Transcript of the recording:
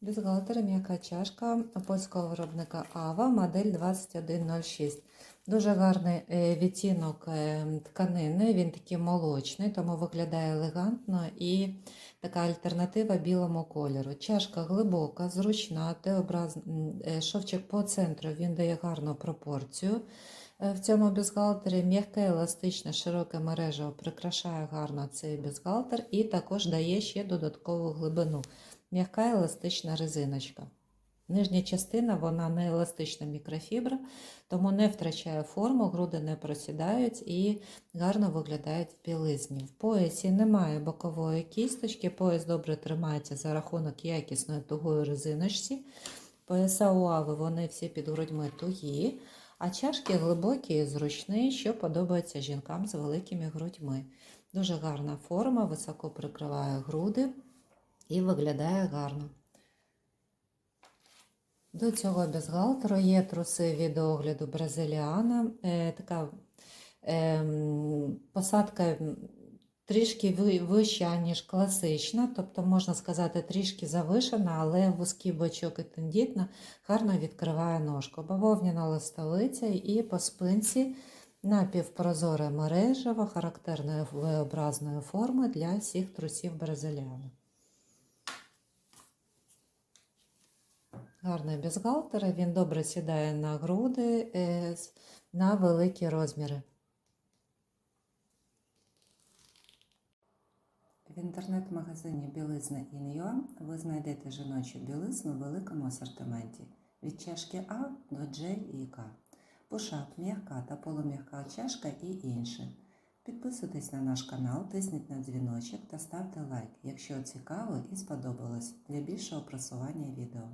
Бюстгальтер, м'яка чашка польського виробника Ава, модель 2106. Дуже гарний е, відтінок е, тканини, він такий молочний, тому виглядає елегантно і така альтернатива білому кольору. Чашка глибока, зручна, е, шовчик по центру, він дає гарну пропорцію. В цьому бюстгальтері м'яке, еластичне, широке мережево прикрашає гарно цей бюстгальтер і також дає ще додаткову глибину. М'яка еластична резиночка. Нижня частина вона не еластична мікрофібра, тому не втрачає форму, груди не просідають і гарно виглядають в білизні. В поясі немає бокової кісточки, пояс добре тримається за рахунок якісної тугої резиночці. Пояса у Ави вони всі під грудьми тугі, а чашки глибокі і зручні, що подобається жінкам з великими грудьми. Дуже гарна форма, високо прикриває груди і виглядає гарно. До цього бюстгальтеру є труси від огляду бразиліана. Е, така ем, посадка трішки вища, ніж класична, тобто, можна сказати, трішки завишена, але вузький бочок і тендітна гарно відкриває ножку. Бавовняна листовиця і по спинці напівпрозоре мережево характерної V-образної форми для всіх трусів бразиліану. Гарний бюстгальтер, він добре сідає на груди е, на великі розміри. В інтернет-магазині білизна Ін'Юа ви знайдете жіночу білизну в великому асортименті від чашки А до Дж і К. Пушак, м'яка та полум'яка чашка і інше. Підписуйтесь на наш канал, тисніть на дзвіночок та ставте лайк, якщо цікаво і сподобалось для більшого просування відео.